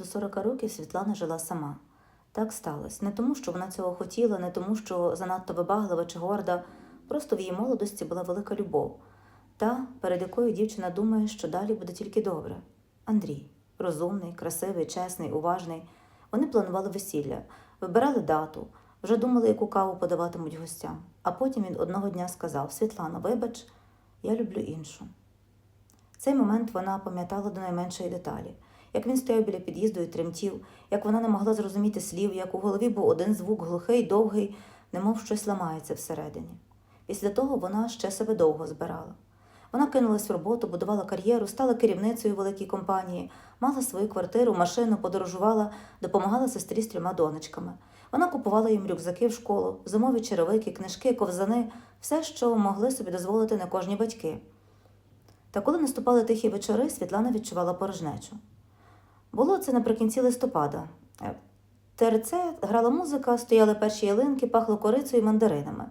До 40 років Світлана жила сама. Так сталося. Не тому, що вона цього хотіла, не тому, що занадто вибаглива чи горда. Просто в її молодості була велика любов, та, перед якою дівчина думає, що далі буде тільки добре. Андрій розумний, красивий, чесний, уважний. Вони планували весілля, вибирали дату, вже думали, яку каву подаватимуть гостям. А потім він одного дня сказав: Світлана, вибач, я люблю іншу. Цей момент вона пам'ятала до найменшої деталі. Як він стояв біля під'їзду і тремтів, як вона не могла зрозуміти слів, як у голові був один звук глухий, довгий, немов щось ламається всередині. Після того вона ще себе довго збирала. Вона кинулась в роботу, будувала кар'єру, стала керівницею великій компанії, мала свою квартиру, машину, подорожувала, допомагала сестрі з трьома донечками. Вона купувала їм рюкзаки в школу, зимові черевики, книжки, ковзани, все, що могли собі дозволити не кожні батьки. Та коли наступали тихі вечори, Світлана відчувала порожнечу. Було це наприкінці листопада. Е, ТРЦ грала музика, стояли перші ялинки, пахло корицею і мандаринами.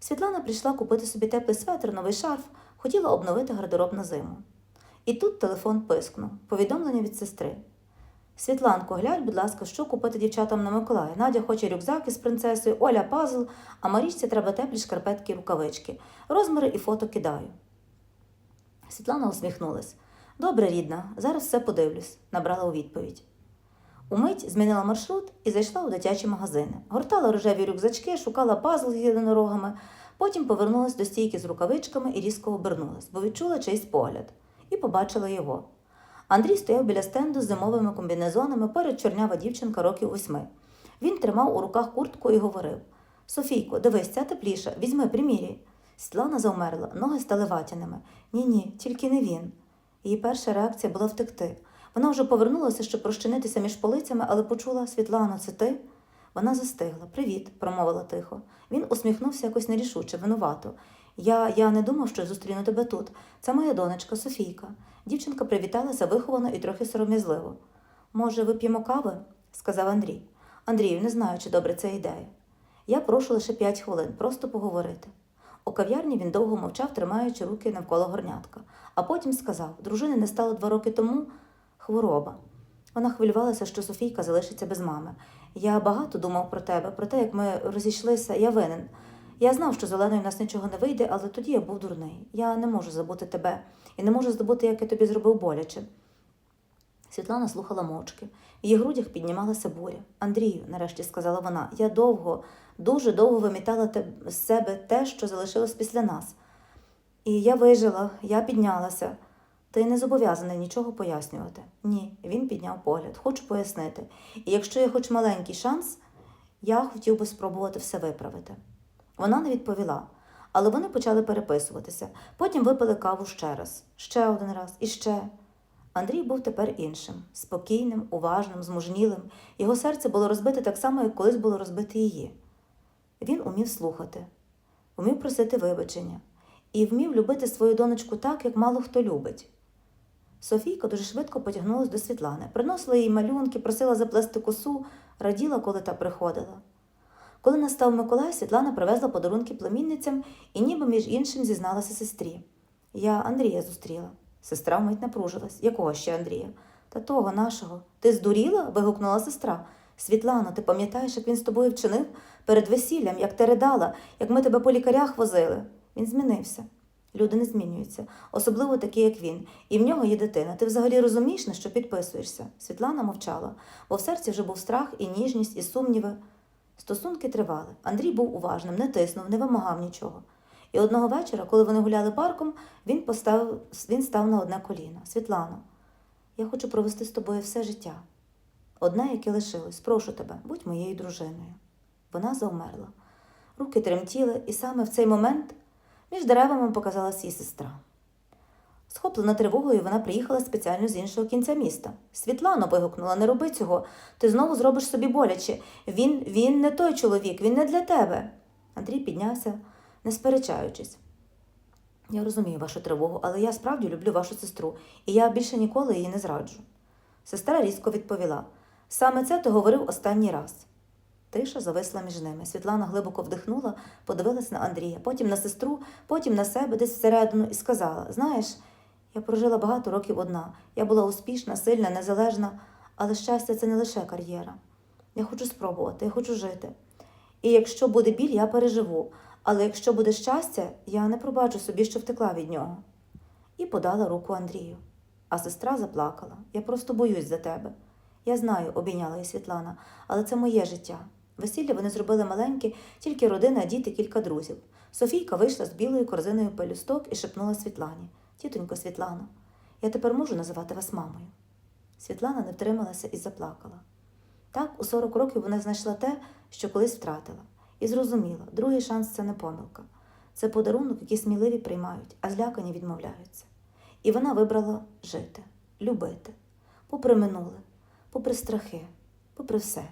Світлана прийшла купити собі теплий светр, новий шарф, хотіла обновити гардероб на зиму. І тут телефон пискнув повідомлення від сестри. Світланко, глянь, будь ласка, що купити дівчатам на Миколая. Надя хоче рюкзак із принцесою, Оля пазл, а Марічці треба теплі шкарпетки і рукавички. Розміри і фото кидаю. Світлана усміхнулась. Добре, рідна, зараз все подивлюсь, набрала у відповідь. Умить змінила маршрут і зайшла у дитячі магазини. Гортала рожеві рюкзачки, шукала пазл з єдинорогами, потім повернулась до стійки з рукавичками і різко обернулась, бо відчула чийсь погляд, і побачила його. Андрій стояв біля стенду з зимовими комбінезонами, поряд чорнява дівчинка років восьми. Він тримав у руках куртку і говорив: Софійко, дивись, ця тепліша, візьми, приміряй. Світлана завмерла, ноги стали ватяними. Ні, ні, тільки не він. Її перша реакція була втекти. Вона вже повернулася, щоб розчинитися між полицями, але почула Світлано, це ти? Вона застигла. Привіт, промовила тихо. Він усміхнувся якось нерішуче, винувато. Я, я не думав, що зустріну тебе тут. Це моя донечка Софійка. Дівчинка привіталася виховано і трохи сором'язливо. Може, вип'ємо кави? сказав Андрій. Андрію, не знаю, чи добре це ідея. Я прошу лише п'ять хвилин, просто поговорити. У кав'ярні він довго мовчав, тримаючи руки навколо горнятка, а потім сказав: дружини не стало два роки тому хвороба. Вона хвилювалася, що Софійка залишиться без мами. Я багато думав про тебе, про те, як ми розійшлися, я винен. Я знав, що з в нас нічого не вийде, але тоді я був дурний. Я не можу забути тебе і не можу забути, як я тобі зробив боляче. Світлана слухала мовчки. В її грудях піднімалася буря. Андрію, нарешті сказала вона, я довго, дуже довго вимітала з себе те, що залишилось після нас. І я вижила, я піднялася. Ти не зобов'язаний нічого пояснювати. Ні, він підняв погляд. Хочу пояснити. І якщо є хоч маленький шанс, я хотів би спробувати все виправити. Вона не відповіла, але вони почали переписуватися. Потім випили каву ще раз, ще один раз і ще. Андрій був тепер іншим, спокійним, уважним, змужнілим. Його серце було розбите так само, як колись було розбите її. Він умів слухати, умів просити вибачення і вмів любити свою донечку так, як мало хто любить. Софійка дуже швидко потягнулася до Світлани, приносила їй малюнки, просила заплести косу, раділа, коли та приходила. Коли настав Миколай, Світлана привезла подарунки племінницям і ніби між іншим зізналася сестрі. Я Андрія зустріла. Сестра вмить напружилась. Якого ще Андрія? Та того нашого. Ти здуріла? вигукнула сестра. Світлано, ти пам'ятаєш, як він з тобою вчинив перед весіллям, як ти ридала, як ми тебе по лікарях возили? Він змінився. Люди не змінюються, особливо такі, як він. І в нього є дитина. Ти взагалі розумієш, на що підписуєшся? Світлана мовчала, бо в серці вже був страх і ніжність, і сумніви. Стосунки тривали. Андрій був уважним, не тиснув, не вимагав нічого. І одного вечора, коли вони гуляли парком, він поставив, він став на одне коліно. Світлано, я хочу провести з тобою все життя. Одне, яке лишилось, прошу тебе, будь моєю дружиною. Вона завмерла. Руки тремтіли, і саме в цей момент між деревами показалась її сестра. Схоплена тривогою, вона приїхала спеціально з іншого кінця міста. Світлано вигукнула, не роби цього. Ти знову зробиш собі боляче. Він, він не той чоловік, він не для тебе. Андрій піднявся, не сперечаючись. Я розумію вашу тривогу, але я справді люблю вашу сестру, і я більше ніколи її не зраджу. Сестра різко відповіла: саме це ти говорив останній раз. Тиша зависла між ними. Світлана глибоко вдихнула, подивилась на Андрія, потім на сестру, потім на себе десь всередину і сказала: Знаєш, я прожила багато років одна. Я була успішна, сильна, незалежна, Але щастя це не лише кар'єра. Я хочу спробувати, я хочу жити. І якщо буде біль, я переживу. Але якщо буде щастя, я не пробачу собі, що втекла від нього. І подала руку Андрію. А сестра заплакала. Я просто боюсь за тебе. Я знаю, обійняла її Світлана, але це моє життя. Весілля вони зробили маленьке, тільки родина, діти, кілька друзів. Софійка вийшла з білою корзиною пелюсток і шепнула Світлані: Тітонько Світлано, я тепер можу називати вас мамою. Світлана не втрималася і заплакала. Так, у 40 років вона знайшла те, що колись втратила, і зрозуміла, другий шанс це не помилка. Це подарунок, який сміливі приймають, а злякані відмовляються. І вона вибрала жити, любити, попри минуле, попри страхи, попри все.